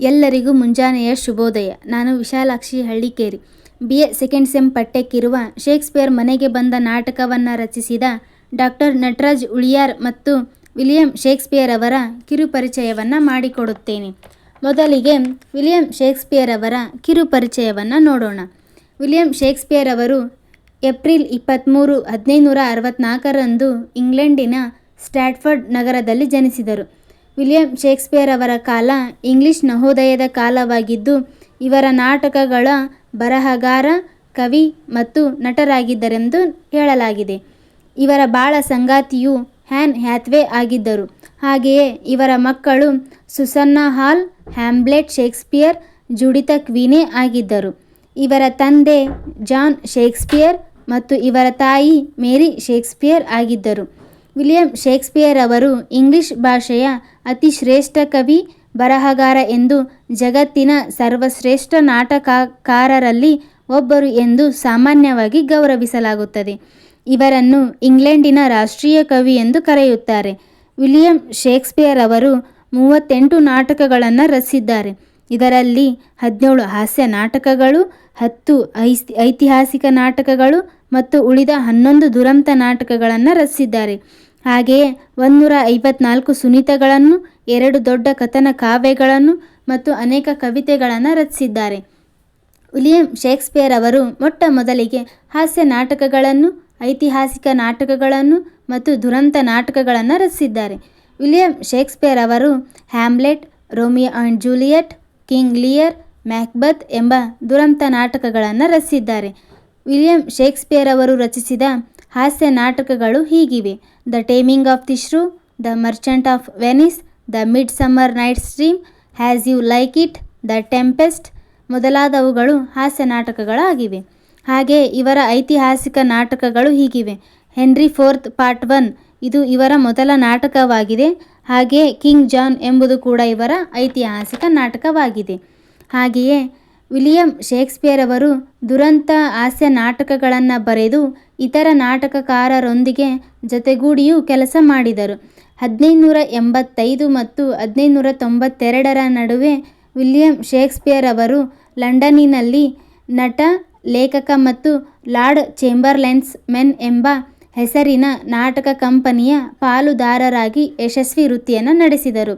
ಎಲ್ಲರಿಗೂ ಮುಂಜಾನೆಯ ಶುಭೋದಯ. ನಾನು Vishalakshi Hallikeri. B. A. Second sem ಪಠ್ಯಕ್ಕಿರುವ Shakespeare ಮನೆಗೆ ಬಂದ ನಾಟಕವನ್ನು ರಚಿಸಿದ ಡಾಕ್ಟರ್ ನಟರಾಜ್ ಉಳಿಯಾರ್ ಮತ್ತು ವಿಲಿಯಂ ಶೇಕ್ಸ್ಪಿಯರ್ ಅವರ ಕಿರುಪರಿಚಯವನ್ನು ಮಾಡಿಕೊಡುತ್ತೇನೆ. ಮೊದಲಿಗೆ ವಿಲಿಯಂ ಶೇಕ್ಸ್ಪಿಯರ್ ಅವರ ಕಿರುಪರಿಚಯವನ್ನು ನೋಡೋಣ. ವಿಲಿಯಂ ಶೇಕ್ಸ್ಪಿಯರ್ ಅವರು ಏಪ್ರಿಲ್ ಇಪ್ಪತ್ತ್ಮೂರು ಹದಿನೈದುನೂರ ಅರವತ್ತ್ನಾಲ್ಕರಂದು ಇಂಗ್ಲೆಂಡಿನ ಸ್ಟ್ಯಾಟ್ಫರ್ಡ್ ನಗರದಲ್ಲಿ ಜನಿಸಿದರು. ವಿಲಿಯಂ ಶೇಕ್ಸ್ಪಿಯರ್ ಅವರ ಕಾಲ ಇಂಗ್ಲಿಷ್ ನವೋದಯದ ಕಾಲವಾಗಿದ್ದು, ಇವರ ನಾಟಕಗಳ ಬರಹಗಾರ, ಕವಿ ಮತ್ತು ನಟರಾಗಿದ್ದರೆಂದು ಹೇಳಲಾಗಿದೆ. ಇವರ ಬಾಳ ಸಂಗಾತಿಯು ಹ್ಯಾನ್ ಹ್ಯಾಥ್ವೇ ಆಗಿದ್ದರು. ಹಾಗೆಯೇ ಇವರ ಮಕ್ಕಳು ಸುಸನ್ನಾ ಹಾಲ್, ಹ್ಯಾಮ್ಲೆಟ್ ಶೇಕ್ಸ್ಪಿಯರ್, ಜುಡಿತ ಕ್ವೀನೆ ಆಗಿದ್ದರು. ಇವರ ತಂದೆ ಜಾನ್ ಶೇಕ್ಸ್ಪಿಯರ್ ಮತ್ತು ಇವರ ತಾಯಿ ಮೇರಿ ಶೇಕ್ಸ್ಪಿಯರ್ ಆಗಿದ್ದರು. ವಿಲಿಯಂ ಶೇಕ್ಸ್ಪಿಯರ್ ಅವರು ಇಂಗ್ಲಿಷ್ ಭಾಷೆಯ ಅತಿ ಶ್ರೇಷ್ಠ ಕವಿ, ಬರಹಗಾರ ಎಂದು ಜಗತ್ತಿನ ಸರ್ವಶ್ರೇಷ್ಠ ನಾಟಕಕಾರರಲ್ಲಿ ಒಬ್ಬರು ಎಂದು ಸಾಮಾನ್ಯವಾಗಿ ಗೌರವಿಸಲಾಗುತ್ತದೆ. ಇವರನ್ನು ಇಂಗ್ಲೆಂಡಿನ ರಾಷ್ಟ್ರೀಯ ಕವಿ ಎಂದು ಕರೆಯುತ್ತಾರೆ. ವಿಲಿಯಂ ಶೇಕ್ಸ್ಪಿಯರ್ ಅವರು ಮೂವತ್ತೆಂಟು ನಾಟಕಗಳನ್ನು ರಚಿಸಿದ್ದಾರೆ. ಇದರಲ್ಲಿ ಹದಿನೇಳು ಹಾಸ್ಯ ನಾಟಕಗಳು, ಹತ್ತು ಐತಿಹಾಸಿಕ ನಾಟಕಗಳು ಮತ್ತು ಉಳಿದ ಹನ್ನೊಂದು ದುರಂತ ನಾಟಕಗಳನ್ನು ರಚಿಸಿದ್ದಾರೆ. ಹಾಗೆಯೇ ಒಂದೂರ ಐವತ್ನಾಲ್ಕು ಸುನೀತಗಳನ್ನು, ಎರಡು ದೊಡ್ಡ ಕಥನ ಕಾವ್ಯಗಳನ್ನು ಮತ್ತು ಅನೇಕ ಕವಿತೆಗಳನ್ನು ರಚಿಸಿದ್ದಾರೆ. ವಿಲಿಯಂ ಶೇಕ್ಸ್ಪಿಯರ್ ಅವರು ಮೊಟ್ಟ ಮೊದಲಿಗೆ ಹಾಸ್ಯ ನಾಟಕಗಳನ್ನು, ಐತಿಹಾಸಿಕ ನಾಟಕಗಳನ್ನು ಮತ್ತು ದುರಂತ ನಾಟಕಗಳನ್ನು ರಚಿಸಿದ್ದಾರೆ. ವಿಲಿಯಂ ಶೇಕ್ಸ್ಪಿಯರ್ ಅವರು Hamlet, Romeo and Juliet, King Lear Macbeth ಎಂಬ ದುರಂತ ನಾಟಕಗಳನ್ನು ರಚಿಸಿದ್ದಾರೆ. ವಿಲಿಯಂ ಶೇಕ್ಸ್ಪಿಯರ್ ಅವರು ರಚಿಸಿದ ಹಾಸ್ಯ ನಾಟಕಗಳು ಹೀಗಿವೆ. The taming of the shrew the merchant of Venice, the midsummer night stream, has you like it, the tempest ಮೊದಲಾದವುಗಳು ಹಾಸ್ಯ ನಾಟಕಗಳಾಗಿವೆ. ಹಾಗೆ ಇವರ ಐತಿಹಾಸಿಕ ನಾಟಕಗಳು ಹೀಗಿವೆ. ಹೆನ್ರಿ ಫೋರ್ತ್ ಪಾರ್ಟ್ ಒನ್, ಇದು ಇವರ ಮೊದಲ ನಾಟಕವಾಗಿದೆ. ಹಾಗೆ ಕಿಂಗ್ ಜಾನ್ ಎಂಬುದು ಕೂಡ ಇವರ ಐತಿಹಾಸಿಕ ನಾಟಕವಾಗಿದೆ. ಹಾಗೆಯೇ ವಿಲಿಯಂ ಶೇಕ್ಸ್ಪಿಯರ್ ಅವರು ದುರಂತ ಹಾಸ್ಯ ನಾಟಕಗಳನ್ನು ಬರೆದು ಇತರ ನಾಟಕಕಾರರೊಂದಿಗೆ ಜತೆಗೂಡಿಯೂ ಕೆಲಸ ಮಾಡಿದರು. ಹದಿನೈದುನೂರ ಎಂಬತ್ತೈದು ಮತ್ತು ಹದಿನೈದುನೂರ ತೊಂಬತ್ತೆರಡರ ನಡುವೆ ವಿಲಿಯಂ ಶೇಕ್ಸ್ಪಿಯರ್ ಅವರು ಲಂಡನ್ನಿನಲ್ಲಿ ನಟ, ಲೇಖಕ ಮತ್ತು ಲಾರ್ಡ್ ಚೇಂಬರ್ಲೆನ್ಸ್ ಮೆನ್ ಎಂಬ ಹೆಸರಿನ ನಾಟಕ ಕಂಪನಿಯ ಪಾಲುದಾರರಾಗಿ ಯಶಸ್ವಿ ವೃತ್ತಿಯನ್ನು ನಡೆಸಿದರು.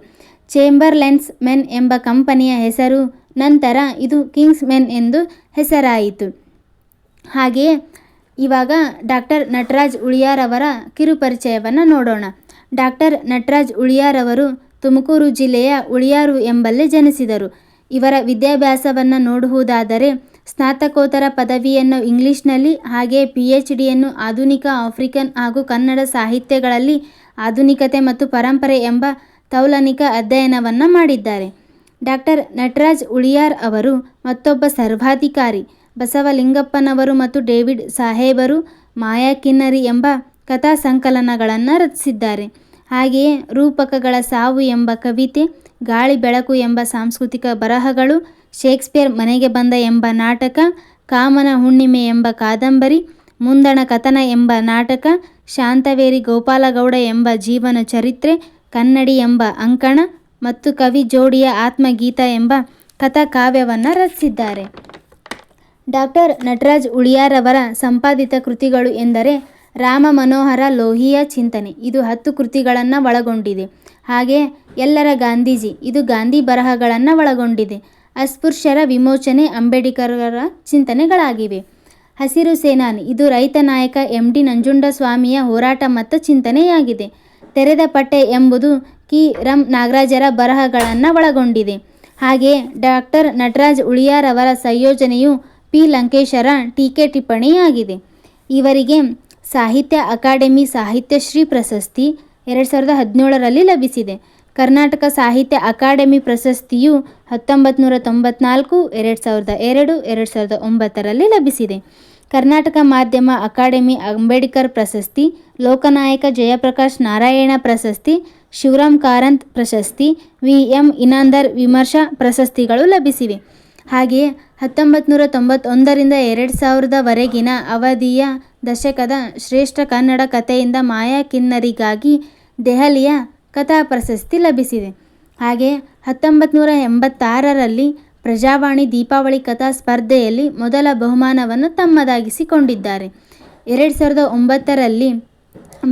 ಚೇಂಬರ್ಲೆನ್ಸ್ ಮೆನ್ ಎಂಬ ಕಂಪನಿಯ ಹೆಸರು ನಂತರ ಇದು ಕಿಂಗ್ಸ್ ಮೆನ್ ಎಂದು ಹೆಸರಾಯಿತು. ಹಾಗೆಯೇ ಇವಾಗ ಡಾಕ್ಟರ್ ನಟರಾಜ್ ಉಳಿಯಾರವರ ಕಿರುಪರಿಚಯವನ್ನು ನೋಡೋಣ. ಡಾಕ್ಟರ್ ನಟರಾಜ್ ಉಳಿಯಾರವರು ತುಮಕೂರು ಜಿಲ್ಲೆಯ ಉಳಿಯಾರು ಎಂಬಲ್ಲಿ ಜನಿಸಿದರು. ಇವರ ವಿದ್ಯಾಭ್ಯಾಸವನ್ನು ನೋಡುವುದಾದರೆ ಸ್ನಾತಕೋತ್ತರ ಪದವಿಯನ್ನು ಇಂಗ್ಲಿಷ್ನಲ್ಲಿ ಹಾಗೆ ಪಿ ಎಚ್ ಡಿಯನ್ನು ಆಧುನಿಕ ಆಫ್ರಿಕನ್ ಹಾಗೂ ಕನ್ನಡ ಸಾಹಿತ್ಯಗಳಲ್ಲಿ ಆಧುನಿಕತೆ ಮತ್ತು ಪರಂಪರೆ ಎಂಬ ತೌಲನಿಕ ಅಧ್ಯಯನವನ್ನು ಮಾಡಿದ್ದಾರೆ. ಡಾಕ್ಟರ್ ನಟರಾಜ್ ಉಳಿಯಾರ್ ಅವರು ಮತ್ತೊಬ್ಬ ಸರ್ವಾಧಿಕಾರಿ. ಬಸವಲಿಂಗಪ್ಪನವರು ಮತ್ತು ಡೇವಿಡ್ ಸಾಹೇಬರು ಮಾಯಾ ಕಿನ್ನರಿ ಎಂಬ ಕಥಾ ಸಂಕಲನಗಳನ್ನು ರಚಿಸಿದ್ದಾರೆ. ಹಾಗೆಯೇ ರೂಪಕಗಳ ಸಾವು ಎಂಬ ಕವಿತೆ, ಗಾಳಿ ಬೆಳಕು ಎಂಬ ಸಾಂಸ್ಕೃತಿಕ ಬರಹಗಳು, ಶೇಕ್ಸ್ಪಿಯರ್ ಮನೆಗೆ ಬಂದ ಎಂಬ ನಾಟಕ, ಕಾಮನ ಹುಣ್ಣಿಮೆ ಎಂಬ ಕಾದಂಬರಿ, ಮುಂದಣ ಕಥನ ಎಂಬ ನಾಟಕ, ಶಾಂತವೇರಿ ಗೋಪಾಲಗೌಡ ಎಂಬ ಜೀವನ ಚರಿತ್ರೆ, ಕನ್ನಡಿ ಎಂಬ ಅಂಕಣ ಮತ್ತು ಕವಿ ಜೋಡಿಯ ಆತ್ಮಗೀತ ಎಂಬ ಕಥಾಕಾವ್ಯವನ್ನು ರಚಿಸಿದ್ದಾರೆ. ಡಾಕ್ಟರ್ ನಟರಾಜ್ ಉಳಿಯಾರವರ ಸಂಪಾದಿತ ಕೃತಿಗಳು ಎಂದರೆ ರಾಮ ಮನೋಹರ ಲೋಹಿಯ ಚಿಂತನೆ. ಇದು ಹತ್ತು ಕೃತಿಗಳನ್ನು ಒಳಗೊಂಡಿದೆ. ಹಾಗೆ ಎಲ್ಲರ ಗಾಂಧೀಜಿ, ಇದು ಗಾಂಧಿ ಬರಹಗಳನ್ನು ಒಳಗೊಂಡಿದೆ. ಅಸ್ಪೃಶ್ಯರ ವಿಮೋಚನೆ ಅಂಬೇಡ್ಕರರ ಚಿಂತನೆಗಳಾಗಿವೆ. ಹಸಿರು ಸೇನಾನಿ, ಇದು ರೈತ ನಾಯಕ ಎಂ ಡಿ ನಂಜುಂಡಸ್ವಾಮಿಯ ಹೋರಾಟ ಮತ್ತು ಚಿಂತನೆಯಾಗಿದೆ. ತೆರೆದ ಪಟ್ಟೆ ಎಂಬುದು ಕಿ ರಂ ನಾಗರಾಜರ ಬರಹಗಳನ್ನು ಒಳಗೊಂಡಿದೆ. ಹಾಗೆ ಡಾಕ್ಟರ್ ನಟರಾಜ್ ಉಳಿಯಾರವರ ಸಂಯೋಜನೆಯು ಪಿ. ಲಂಕೇಶರ ಟೀಕೆ ಟಿಪ್ಪಣಿಯಾಗಿದೆ. ಇವರಿಗೆ ಸಾಹಿತ್ಯ ಅಕಾಡೆಮಿ ಸಾಹಿತ್ಯಶ್ರೀ ಪ್ರಶಸ್ತಿ ಎರಡು ಸಾವಿರದ ಹದಿನೇಳರಲ್ಲಿ ಲಭಿಸಿದೆ. ಕರ್ನಾಟಕ ಸಾಹಿತ್ಯ ಅಕಾಡೆಮಿ ಪ್ರಶಸ್ತಿಯು ಹತ್ತೊಂಬತ್ತು ನೂರ ತೊಂಬತ್ನಾಲ್ಕು, ಎರಡು ಸಾವಿರದ ಎರಡು ಎರಡು ಸಾವಿರದ ಒಂಬತ್ತರಲ್ಲಿ ಲಭಿಸಿದೆ. ಕರ್ನಾಟಕ ಮಾಧ್ಯಮ ಅಕಾಡೆಮಿ ಅಂಬೇಡ್ಕರ್ ಪ್ರಶಸ್ತಿ, ಲೋಕನಾಯಕ ಜಯಪ್ರಕಾಶ್ ನಾರಾಯಣ ಪ್ರಶಸ್ತಿ, ಶಿವರಾಮ್ ಕಾರಂತ್ ಪ್ರಶಸ್ತಿ ವಿ ಎಂ ಇನಾಂದರ್ ವಿಮರ್ಶಾ ಪ್ರಶಸ್ತಿಗಳು ಲಭಿಸಿವೆ. ಹಾಗೆಯೇ ಹತ್ತೊಂಬತ್ತು ನೂರ ತೊಂಬತ್ತೊಂದರಿಂದ ಎರಡು ಸಾವಿರದವರೆಗಿನ ಅವಧಿಯ ದಶಕದ ಶ್ರೇಷ್ಠ ಕನ್ನಡ ಕಥೆಯಿಂದ ಮಾಯಾ ಕಿನ್ನರಿಗಾಗಿ ದೆಹಲಿಯ ಕಥಾ ಪ್ರಶಸ್ತಿ ಲಭಿಸಿದೆ. ಹಾಗೆ ಹತ್ತೊಂಬತ್ತು ನೂರ ಎಂಬತ್ತಾರರಲ್ಲಿ ಪ್ರಜಾವಾಣಿ ದೀಪಾವಳಿ ಕಥಾ ಸ್ಪರ್ಧೆಯಲ್ಲಿ ಮೊದಲ ಬಹುಮಾನವನ್ನು ತಮ್ಮದಾಗಿಸಿಕೊಂಡಿದ್ದಾರೆ. ಎರಡು ಸಾವಿರದ ಒಂಬತ್ತರಲ್ಲಿ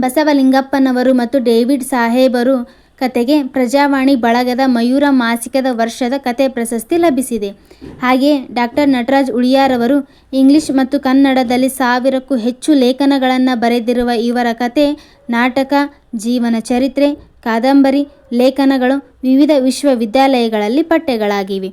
ಬಸವಲಿಂಗಪ್ಪನವರು ಮತ್ತು ಡೇವಿಡ್ ಸಾಹೇಬರು ಕತೆಗೆ ಪ್ರಜಾವಾಣಿ ಬಳಗದ ಮಯೂರ ಮಾಸಿಕದ ವರ್ಷದ ಕತೆ ಪ್ರಶಸ್ತಿ ಲಭಿಸಿದೆ. ಹಾಗೆಯೇ ಡಾಕ್ಟರ್ ನಟರಾಜ್ ಉಳಿಯಾರವರು ಇಂಗ್ಲಿಷ್ ಮತ್ತು ಕನ್ನಡದಲ್ಲಿ ಸಾವಿರಕ್ಕೂ ಹೆಚ್ಚು ಲೇಖನಗಳನ್ನು ಬರೆದಿರುವ ಇವರ ಕತೆ ನಾಟಕ, ಜೀವನ ಚರಿತ್ರೆ, ಕಾದಂಬರಿ, ಲೇಖನಗಳು ವಿವಿಧ ವಿಶ್ವವಿದ್ಯಾಲಯಗಳಲ್ಲಿ ಪಠ್ಯಗಳಾಗಿವೆ.